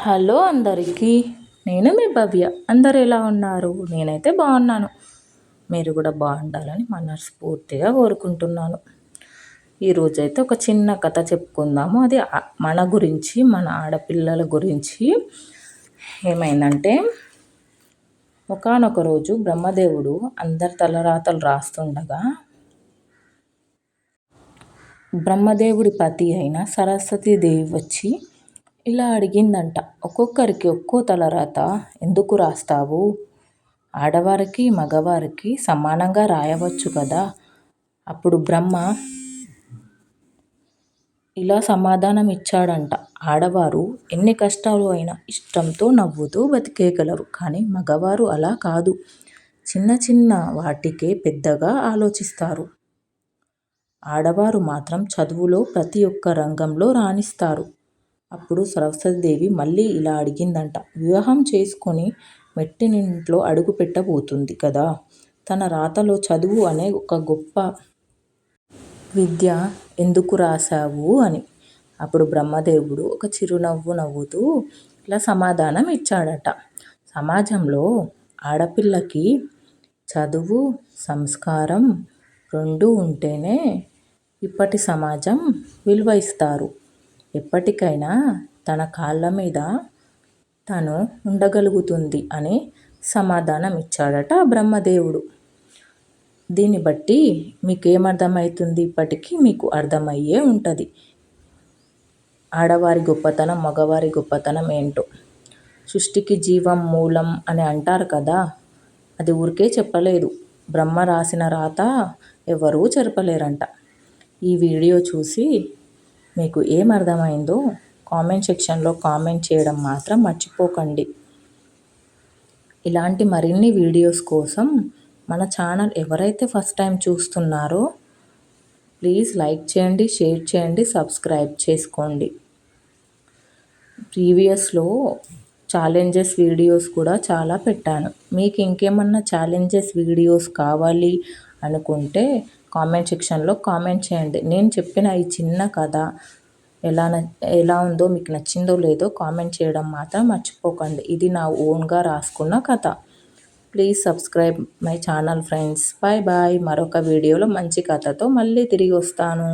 Hello అందరికీ. నేను మీ భవ్య. అందరు ఎలా ఉన్నారు? నేనైతే బాగున్నాను. మీరు కూడా బాగుండాలని మనస్ఫూర్తిగా కోరుకుంటున్నాను. ఈరోజైతే ఒక చిన్న కథ చెప్పుకుందాము. అది మన గురించి మన ఆడపిల్లల గురించి. ఏమైందంటే ఒకనొక రోజు బ్రహ్మదేవుడు అందరి తలరాతలు రాస్తుండగా బ్రహ్మదేవుడి పతి అయిన సరస్వతీదేవి వచ్చి ఇలా అడిగిందంట. ఒక్కొక్కరికి ఒక్కో తలరాత ఎందుకు రాస్తావు? ఆడవారికి మగవారికి సమానంగా రాయవచ్చు కదా. అప్పుడు బ్రహ్మ ఇలా సమాధానం ఇచ్చాడంట ఆడవారు ఎన్ని కష్టాలు అయినా ఇష్టంతో నవ్వుతూ బతికేయగలరు. కానీ మగవారు అలా కాదు. చిన్న చిన్న వాటికే పెద్దగా ఆలోచిస్తారు. ఆడవారు మాత్రం చదువులో ప్రతి ఒక్క రంగంలో రాణిస్తారు. అప్పుడు సరస్వతీదేవి మళ్ళీ ఇలా అడిగిందంట వివాహం చేసుకొని మెట్టినింట్లో అడుగు పెట్టబోతుంది కదా తన రాతలో చదువు అనే ఒక గొప్ప విద్య ఎందుకు రాశావు? అని. అప్పుడు బ్రహ్మదేవుడు ఒక చిరునవ్వు నవ్వుతూ ఇలా సమాధానం ఇచ్చాడట. సమాజంలో ఆడపిల్లకి చదువు సంస్కారం రెండు ఉంటేనే ఇప్పటి సమాజం విలువ ఇస్తారు. ఎప్పటికైనా తన కాళ్ళ మీద తను ఉండగలుగుతుంది అని సమాధానం ఇచ్చాడట బ్రహ్మదేవుడు. దీన్ని బట్టి మీకేమర్థమవుతుంది ఇప్పటికీ మీకు అర్థమయ్యే ఉంటుంది. ఆడవారి గొప్పతనం మగవారి గొప్పతనం ఏంటో. సృష్టికి జీవం మూలం అని అంటారు కదా. అది ఊరికే చెప్పలేదు. బ్రహ్మ రాసిన రాత ఎవరూ చెరపలేరంట ఈ వీడియో చూసి మీకు ఏం అర్థమైందో కామెంట్ సెక్షన్లో కామెంట్ చేయడం మాత్రం మర్చిపోకండి. ఇలాంటి మరిన్ని వీడియోస్ కోసం మన ఛానల్ ఎవరైతే ఫస్ట్ టైం చూస్తున్నారో ప్లీజ్ లైక్ చేయండి షేర్ చేయండి సబ్స్క్రైబ్ చేసుకోండి. ప్రీవియస్లో ఛాలెంజెస్ వీడియోస్ కూడా చాలా పెట్టాను. మీకు ఇంకేమన్నా ఛాలెంజెస్ వీడియోస్ కావాలి అనుకుంటే కామెంట్ సెక్షన్లో కామెంట్ చేయండి. నేను చెప్పిన ఈ చిన్న కథ ఎలా ఎలా ఉందో మీకు నచ్చిందో లేదో కామెంట్ చేయడం మాత్రం మర్చిపోకండి. ఇది నా ఓన్గా రాసుకున్న కథ. Please subscribe my channel friends. Bye bye మరొక వీడియోలో మంచి కథతో మళ్ళీ తిరిగి వస్తాను.